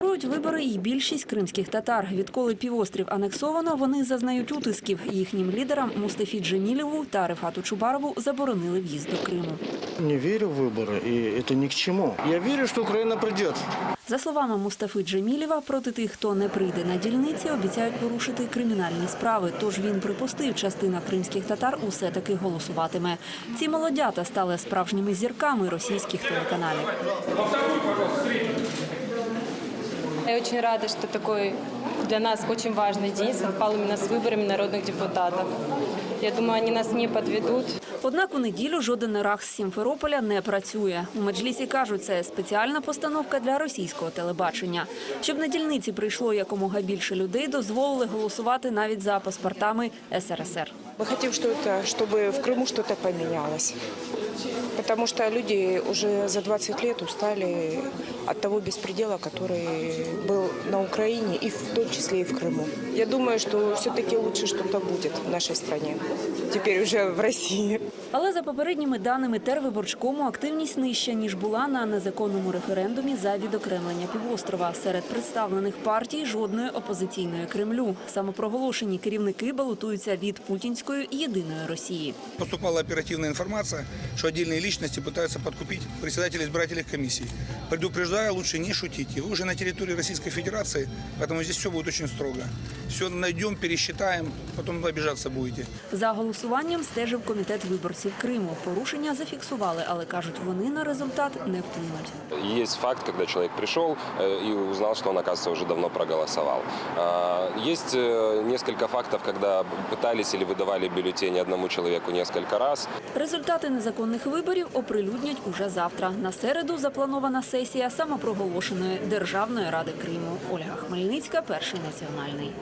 Контролюють вибори і більшість кримських татар. Відколи півострів анексовано, вони зазнають утисків. Їхнім лідерам Мустафі Джемілєву та Рефату Чубарову заборонили в'їзд до Криму. Не верю в выборы, и это ни к чему. Я верю, что Украина придет. За словами Мустафи Джемілєва, проти тих, хто не прийде на дільниці, обіцяють порушити кримінальні справи. Тож він припустив, частина кримських татар усе таки голосуватиме. Ці молодята стали справжніми зірками російських телеканалів. Я очень рада, что такой для нас очень важный день совпал именно с выборами народных депутатов. Я думаю, они нас не подведут. Однак у неділю жоден рах з Сімферополя не працює. У меджлісі кажуть, це спеціальна постановка для російського телебачення. Щоб на дільниці прийшло якомога більше людей, дозволили голосувати навіть за паспортами СРСР. Мы хотим, что это, чтобы в Крыму что-то поменялось. Потому что люди уже за 20 лет устали от того беспредела, который был на Украине и в том числе и в Крыму. Я думаю, что все-таки лучше что-то будет в нашей стране. Теперь уже в России. Але за попередніми даними Тервиборчкому активність нижча, ніж була на незаконному референдумі за відокремлення півострова. Серед представлених партій жодної опозиційної Кремлю. Самопроголошені керівники балотуються від путінської єдиної Росії. Поступала оперативная информация, что отдельные личности пытаются подкупить председателей избирательных комиссий. Предупреждаю, лучше не шутите. Вы уже на территории Российской Федерации, поэтому здесь все будет очень строго. Все найдем, пересчитаем, потом обижаться будете. За голосуванням стежив комітет виборців Криму. Порушення зафіксували, але кажуть, вони на результат не вплинуть. Есть факт, когда человек пришел э, и узнал, что он, оказывается, уже давно проголосовал. А, Есть э, несколько фактов, когда пытались или выдавали бюллетени одному человеку несколько раз. Результати незаконних виборів оприлюднять уже завтра. На середу запланована сесія самопроголошеної Державної ради Криму. Ольга Хмельницька, перший національний.